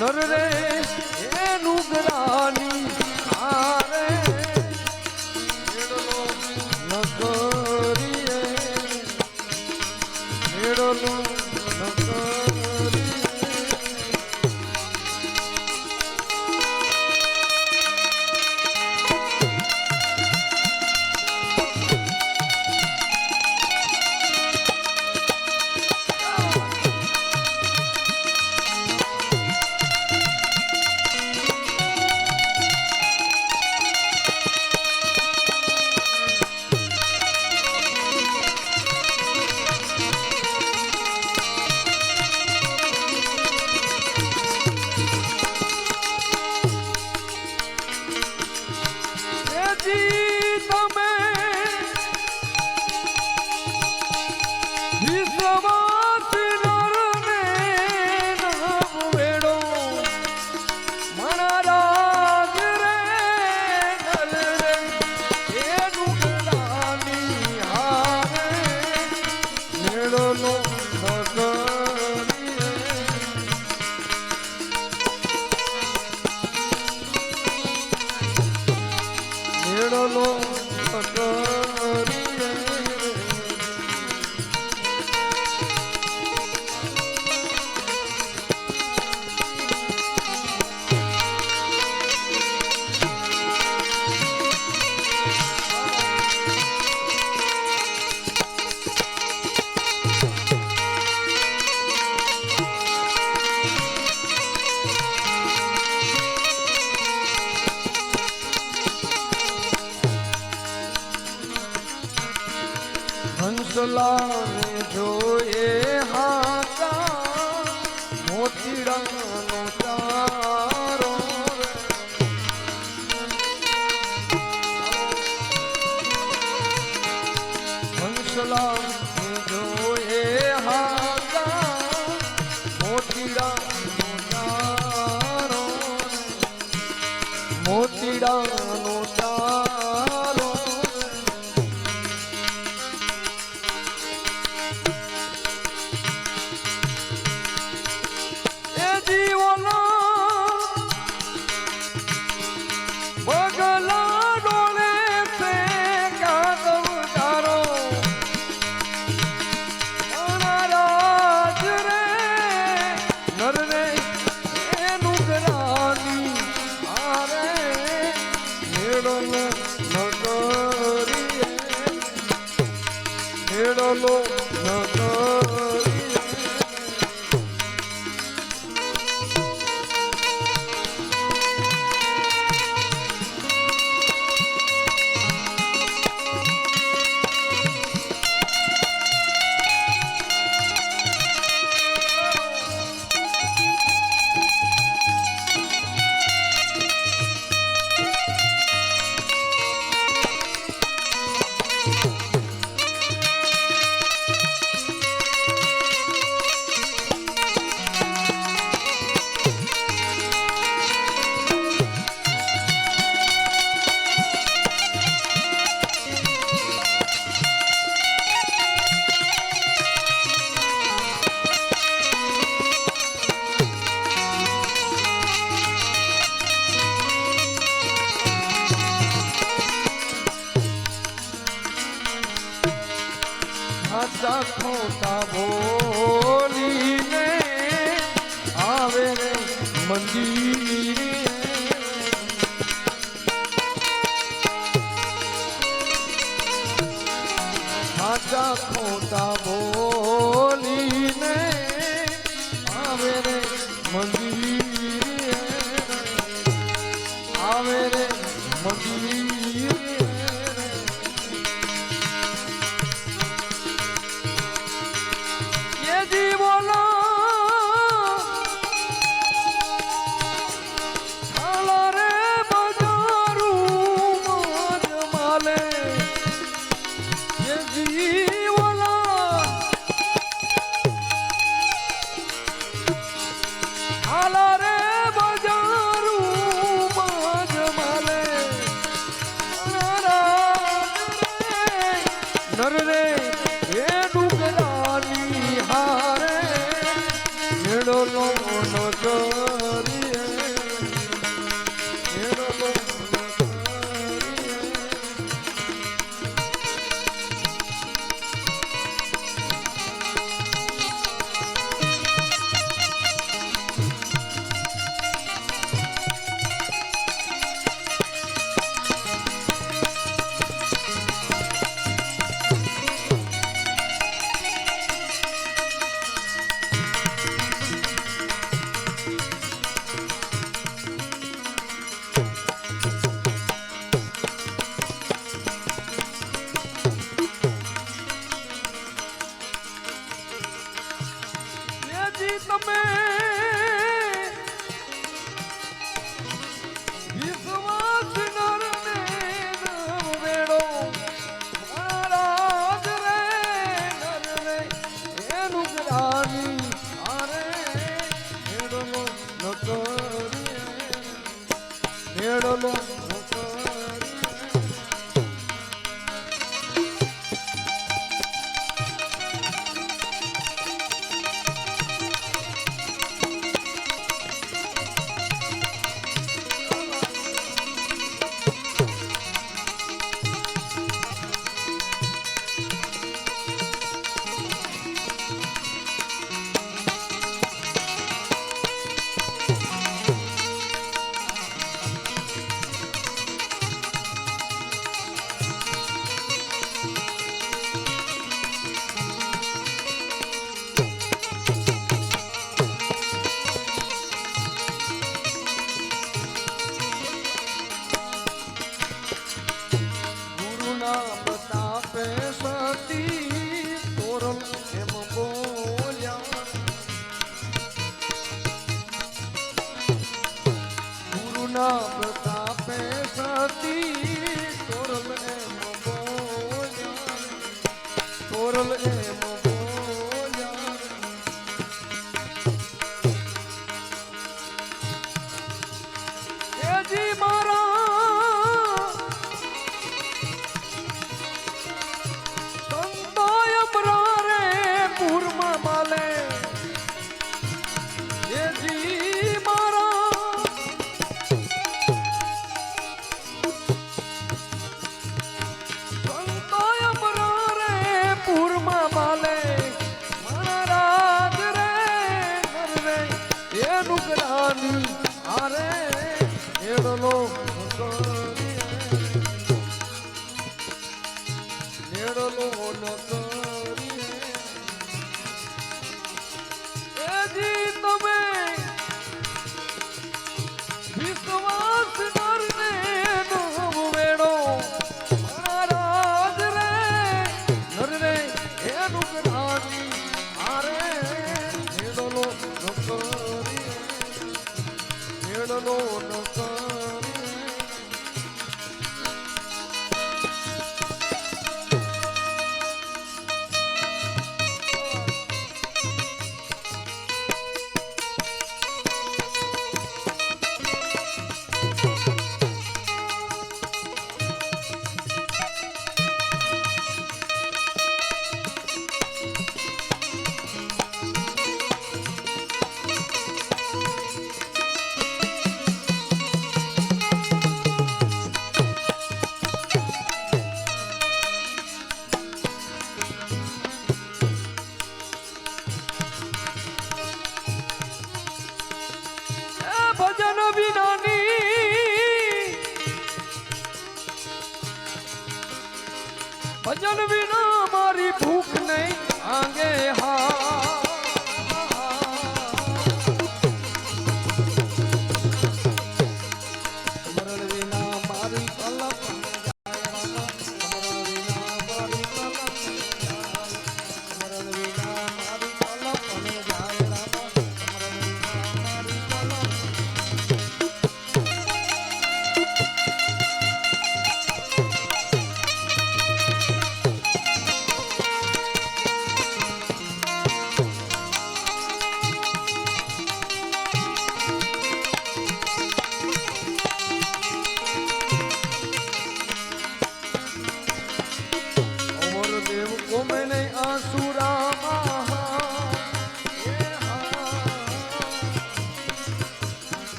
નરેશ એનું ગ્રાની હારે નગરીએ મેળો નગર નું ભગવાન. મોતલા જોયે હાકા મોતીડા ખોટા બોલ Hallelujah. I don't know. જ્ઞાની આરે કરીએ નેડલો ન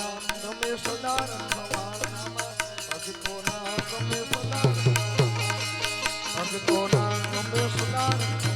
તમે સદા રખવાળ રામા ભક્તોના તમે સદા. ભક્તોના તમે સદા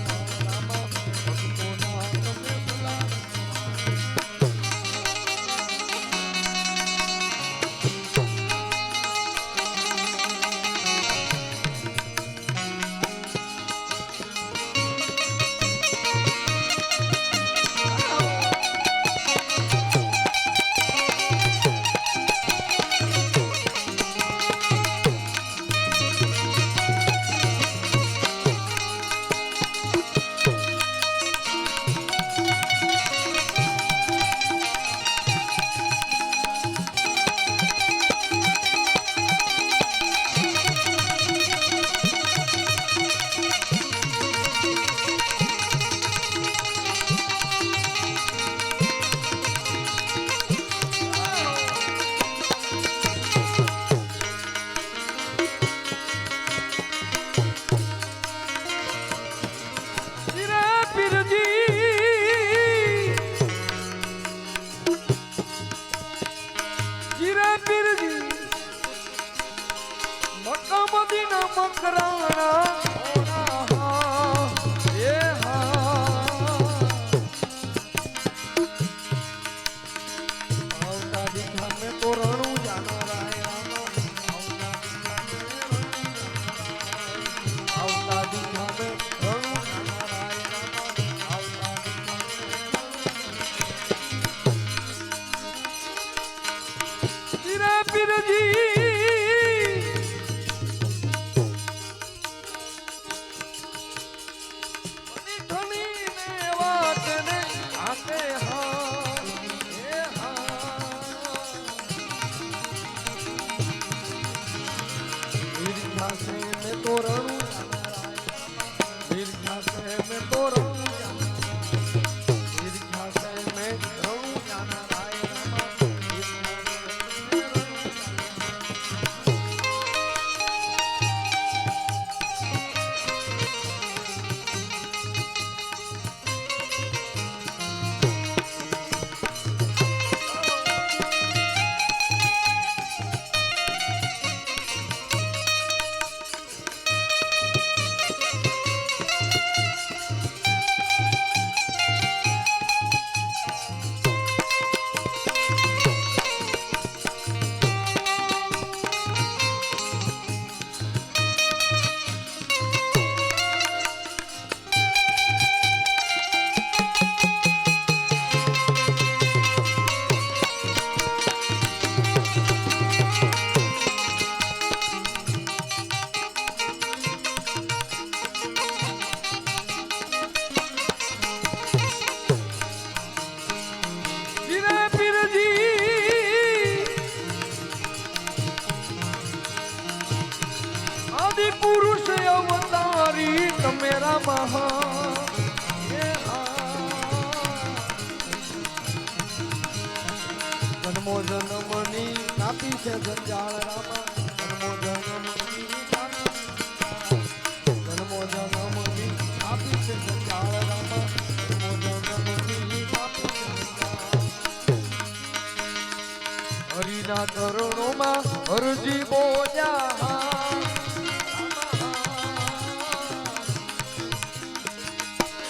હરિના ચરણોમાં હરજી બોલ્યા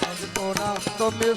ભક્તોના તમે